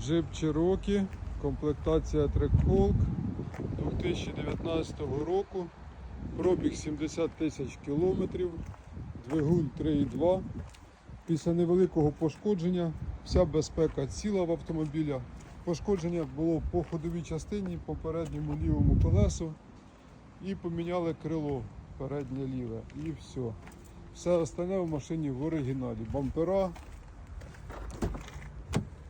Джип Cherokee, комплектація Trackhawk 2019 року, пробіг 70 тисяч кілометрів, двигун 3,2. Після невеликого пошкодження вся безпека ціла в автомобіля. Пошкодження було по ходовій частині, по передньому лівому колесу і поміняли крило переднє ліве і все. Все остальне в машині в оригіналі. Бампера,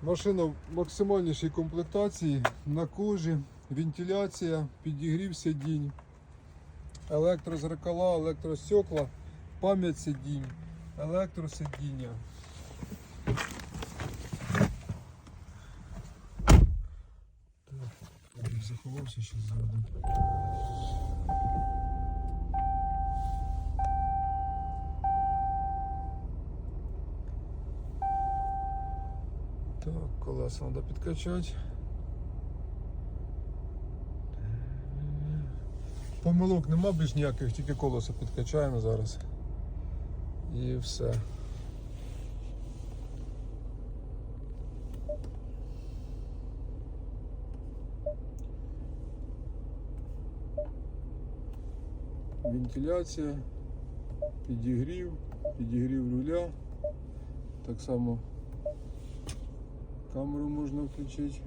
Машина в максимальнішій комплектації на кожі, вентиляція, підігрів сидінь, електрозеркала, електростекла, пам'ять сидінь, електросидіння. Так, заховався ще ззаду. Так, колеса треба підкачати. Помилок нема більш ніяких, тільки колеса підкачаємо зараз. І все. Вентиляція, підігрів, підігрів руля. Так само камеру можна включити.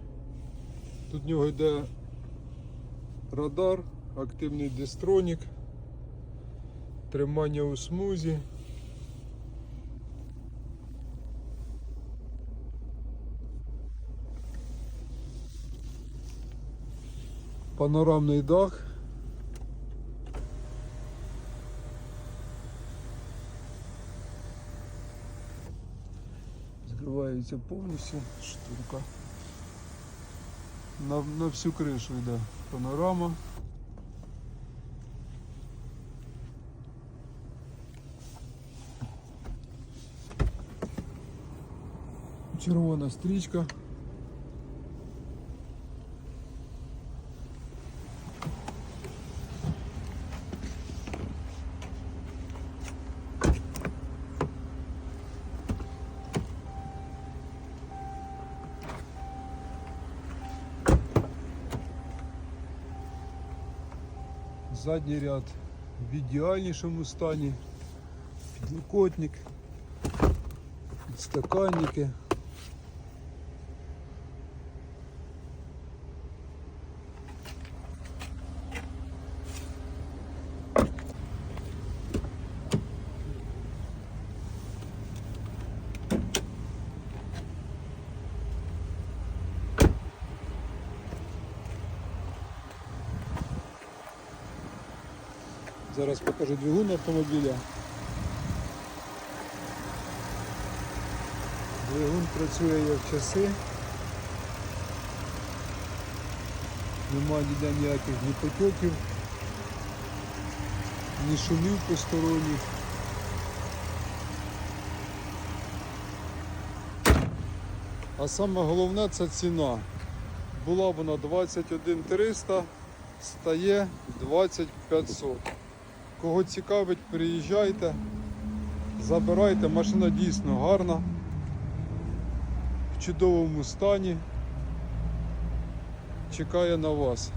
Тут в нього йде радар, активний дистронік, тримання у смузі. Панорамний дах. Закривається повністю штурка. На, на всю кришу йде панорама. Червона стрічка. Задній ряд в ідеальнішому стані. Підлокотник, підстаканники. Зараз покажу двигун автомобіля. Двигун працює як часи. Нема ніде ніяких ні потоків, ні шумів посторонніх. А саме головне це ціна. Була вона 21 300, стає 20 500. Кого цікавить, приїжджайте, забирайте, машина дійсно гарна, в чудовому стані. Чекає на вас.